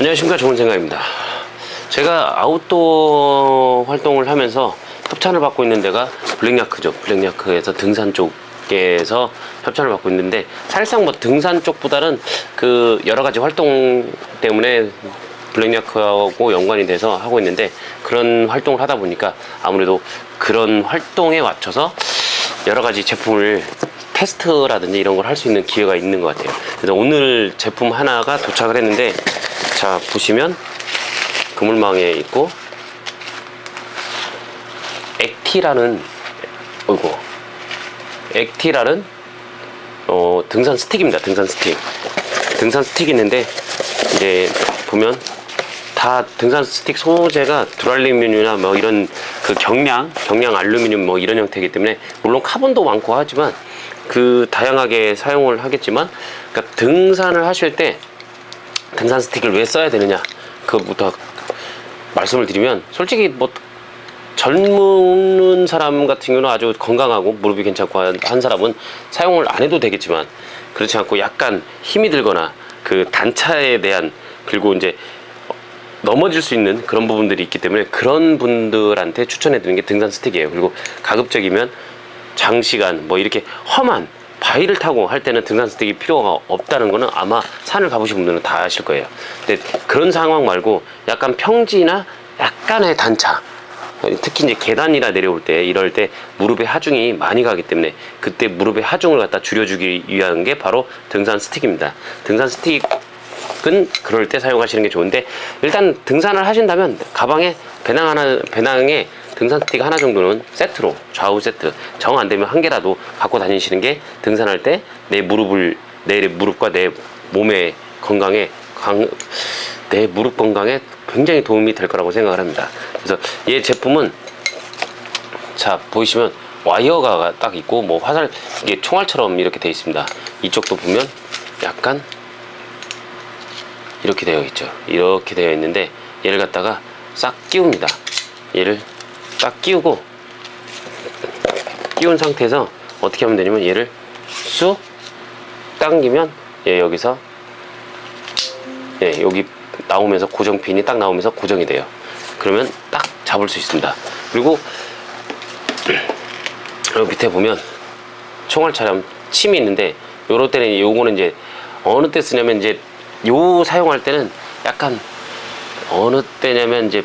안녕하십니까. 좋은 생각입니다. 제가 아웃도어 활동을 하면서 협찬을 받고 있는 데가 블랙야크죠. 블랙야크에서 등산 쪽에서 협찬을 받고 있는데 사실상 뭐 등산 쪽보다는 그 여러 가지 활동 때문에 블랙야크하고 연관이 돼서 하고 있는데 그런 활동을 하다 보니까 아무래도 그런 활동에 맞춰서 여러 가지 제품을 테스트라든지 이런 걸 할 수 있는 기회가 있는 것 같아요. 그래서 오늘 제품 하나가 도착을 했는데 자 보시면 그물망에 있고 액티라는 어이구 액티라는 어, 등산 스틱입니다. 등산 스틱. 등산 스틱이 있는데 이제 보면 다 등산 스틱 소재가 두랄루미늄이나 뭐 이런 그 경량, 경량 알루미늄 뭐 이런 형태이기 때문에 물론 카본도 많고 하지만 그 다양하게 사용을 하겠지만 그러니까 등산을 하실 때 등산 스틱을 왜 써야 되느냐 그것부터 말씀을 드리면 솔직히 뭐 젊은 사람 같은 경우는 아주 건강하고 무릎이 괜찮고 한- 한 사람은 사용을 안 해도 되겠지만 그렇지 않고 약간 힘이 들거나 그 단차에 대한 그리고 이제 넘어질 수 있는 그런 부분들이 있기 때문에 그런 분들한테 추천해 드리는 게 등산 스틱이에요. 그리고 가급적이면 장시간 뭐 이렇게 험한 바위를 타고 할 때는 등산 스틱이 필요가 없다는 거는 아마 산을 가보신 분들은 다 아실 거예요. 근데 그런 상황 말고 약간 평지나 약간의 단차 특히 이제 계단이라 내려올 때 이럴 때 무릎에 하중이 많이 가기 때문에 그때 무릎에 하중을 갖다 줄여주기 위한 게 바로 등산 스틱입니다. 등산 스틱은 그럴 때 사용하시는 게 좋은데 일단 등산을 하신다면 가방에 배낭 하나 배낭에 등산 스틱 하나 정도는 세트로 좌우 세트 정 안 되면 한 개라도 갖고 다니시는 게 등산할 때 내 무릎을 내 무릎과 내 몸의 건강에 강, 내 무릎 건강에 굉장히 도움이 될 거라고 생각을 합니다. 그래서 이 제품은 자 보이시면 와이어가 딱 있고 뭐 화살 이게 총알처럼 이렇게 되어 있습니다. 이쪽도 보면 약간 이렇게 되어 있죠. 이렇게 되어 있는데 얘를 갖다가 싹 끼웁니다. 얘를 딱 끼우고 끼운 상태에서 어떻게 하면 되냐면 얘를 쑥 당기면 얘 여기서 예, 여기 나오면서 고정핀이 딱 나오면서 고정이 돼요. 그러면 딱 잡을 수 있습니다. 그리고 여기 밑에 보면 총알처럼 침이 있는데 요럴 때는 요거는 이제 어느 때 쓰냐면 이제 요 사용할 때는 약간 어느 때냐면 이제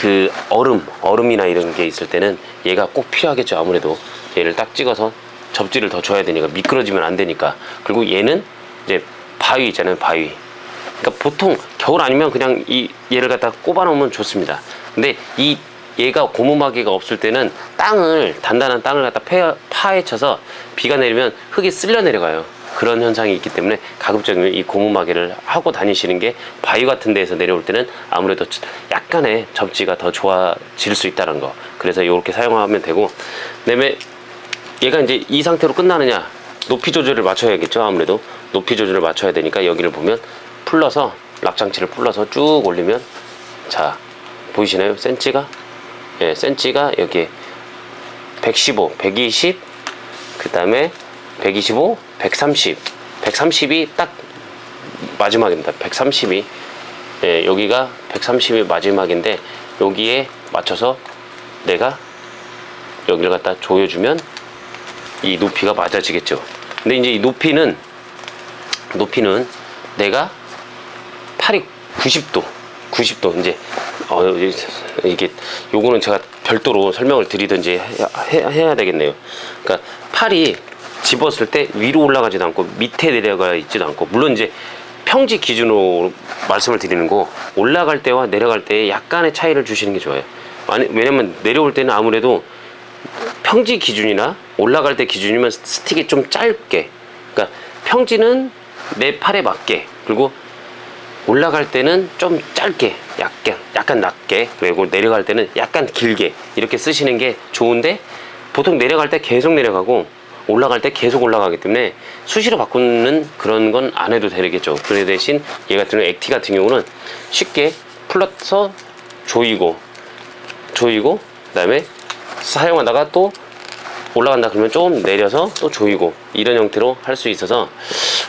그 얼음 얼음이나 이런 게 있을 때는 얘가 꼭 필요하겠죠 아무래도 얘를 딱 찍어서 접지를 더 줘야 되니까 미끄러지면 안 되니까 그리고 얘는 이제 바위 있잖아요 바위 그러니까 보통 겨울 아니면 그냥 이 얘를 갖다 꼽아 놓으면 좋습니다. 근데 이 얘가 고무마개가 없을 때는 땅을 단단한 땅을 갖다 패, 파헤쳐서 비가 내리면 흙이 쓸려 내려가요. 그런 현상이 있기 때문에 가급적이면 이 고무 마개를 하고 다니시는 게 바위 같은 데에서 내려올 때는 아무래도 약간의 접지가 더 좋아질 수 있다는 거. 그래서 이렇게 사용하면 되고, 그다음에 얘가 이제 이 상태로 끝나느냐 높이 조절을 맞춰야겠죠 아무래도. 높이 조절을 맞춰야 되니까 여기를 보면 풀러서 락장치를 풀러서 쭉 올리면 자 보이시나요? 센치가? 예 센치가 여기에 115 120 그 다음에 125 130 130이 딱 마지막입니다 130이 예 여기가 130이 마지막인데 여기에 맞춰서 내가 여기를 갖다 조여주면 이 높이가 맞아지겠죠. 근데 이제 이 높이는 높이는 내가 팔이 90도, 90도 이제 어 이게 요거는 제가 별도로 설명을 드리든지 해, 해, 야 되겠네요. 그러니까 팔이 집었을 때 위로 올라가지도 않고 밑에 내려가 있지도 않고 물론 이제 평지 기준으로 말씀을 드리는 거 올라갈 때와 내려갈 때 약간의 차이를 주시는 게 좋아요. 왜냐면 내려올 때는 아무래도 평지 기준이나 올라갈 때 기준이면 스틱이 좀 짧게 그러니까 평지는 내 팔에 맞게 그리고 올라갈 때는 좀 짧게 약간 약간 낮게 그리고 내려갈 때는 약간 길게 이렇게 쓰시는 게 좋은데 보통 내려갈 때 계속 내려가고 올라갈 때 계속 올라가기 때문에 수시로 바꾸는 그런 건 안 해도 되겠죠. 그래 대신 얘 같은 경우 액티 같은 경우는 쉽게 풀러서 조이고 조이고 그다음에 사용하다가 또 올라간다 그러면 좀 내려서 또 조이고 이런 형태로 할 수 있어서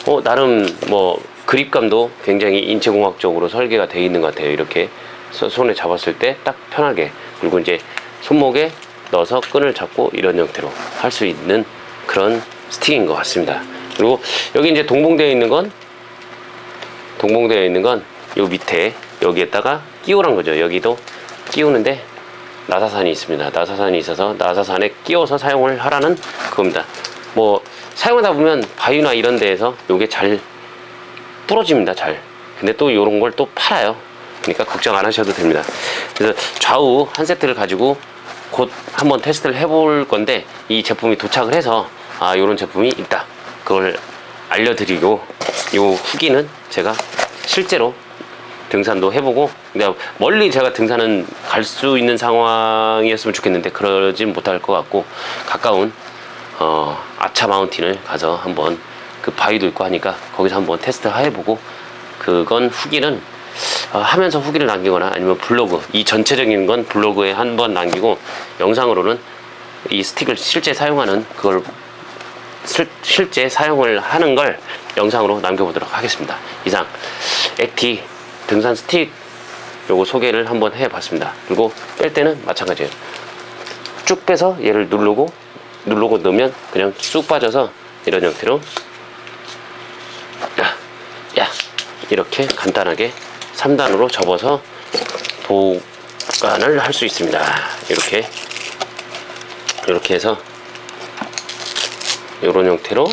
어 나름 뭐 그립감도 굉장히 인체공학적으로 설계가 되어 있는 것 같아요. 이렇게 서- 손에 잡았을 때 딱 편하게 그리고 이제 손목에 넣어서 끈을 잡고 이런 형태로 할 수 있는 그런 스틱인 것 같습니다. 그리고 여기 이제 동봉되어 있는 건 동봉되어 있는 건 요 밑에 여기에다가 끼우란 거죠. 여기도 끼우는데 나사산이 있습니다. 나사산이 있어서 나사산에 끼워서 사용을 하라는 그겁니다. 뭐 사용하다 보면 바위나 이런 데에서 요게 잘 부러집니다. 잘. 근데 또 요런 걸 또 팔아요. 그러니까 걱정 안 하셔도 됩니다. 그래서 좌우 한 세트를 가지고 곧 한번 테스트를 해볼 건데 이 제품이 도착을 해서 아 요런 제품이 있다. 그걸 알려드리고 요 후기는 제가 실제로 등산도 해보고 근데 멀리 제가 등산은 갈 수 있는 상황이었으면 좋겠는데 그러진 못할 것 같고 가까운 어, 아차 마운틴을 가서 한번 그 바위도 있고 하니까 거기서 한번 테스트 해보고 그건 후기는 어, 하면서 후기를 남기거나 아니면 블로그 이 전체적인 건 블로그에 한 번 남기고 영상으로는 이 스틱을 실제 사용하는 그걸 실, 실제 사용을 하는 걸 영상으로 남겨보도록 하겠습니다. 이상 액티 등산 스틱 요거 소개를 한번 해봤습니다. 그리고 뺄 때는 마찬가지예요. 쭉 빼서 얘를 누르고 누르고 넣으면 그냥 쑥 빠져서 이런 형태로 야, 야 이렇게 간단하게 3단으로 접어서 보관을 할 수 있습니다. 이렇게 이렇게 해서 이런 형태로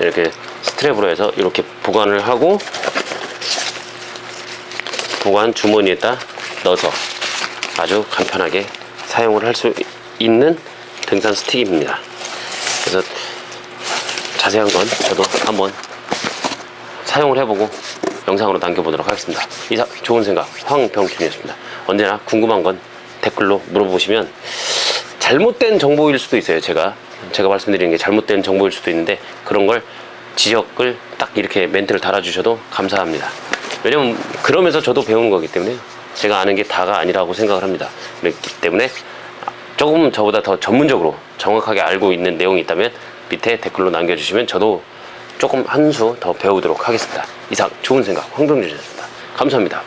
이렇게 스트랩으로 해서 이렇게 보관을 하고 보관 주머니에다 넣어서 아주 간편하게 사용을 할 수 있는 등산 스틱입니다. 그래서 자세한 건 저도 한번 사용을 해보고 영상으로 남겨보도록 하겠습니다. 이상 좋은 생각 황병준이었습니다. 언제나 궁금한 건 댓글로 물어보시면 잘못된 정보일 수도 있어요. 제가 제가 말씀드리는 게 잘못된 정보일 수도 있는데 그런 걸 지적을 딱 이렇게 멘트를 달아주셔도 감사합니다. 왜냐면 그러면서 저도 배우는 거기 때문에 제가 아는 게 다가 아니라고 생각을 합니다. 그렇기 때문에 조금 저보다 더 전문적으로 정확하게 알고 있는 내용이 있다면 밑에 댓글로 남겨주시면 저도 조금 한 수 더 배우도록 하겠습니다. 이상 좋은 생각 황병준이었습니다. 감사합니다.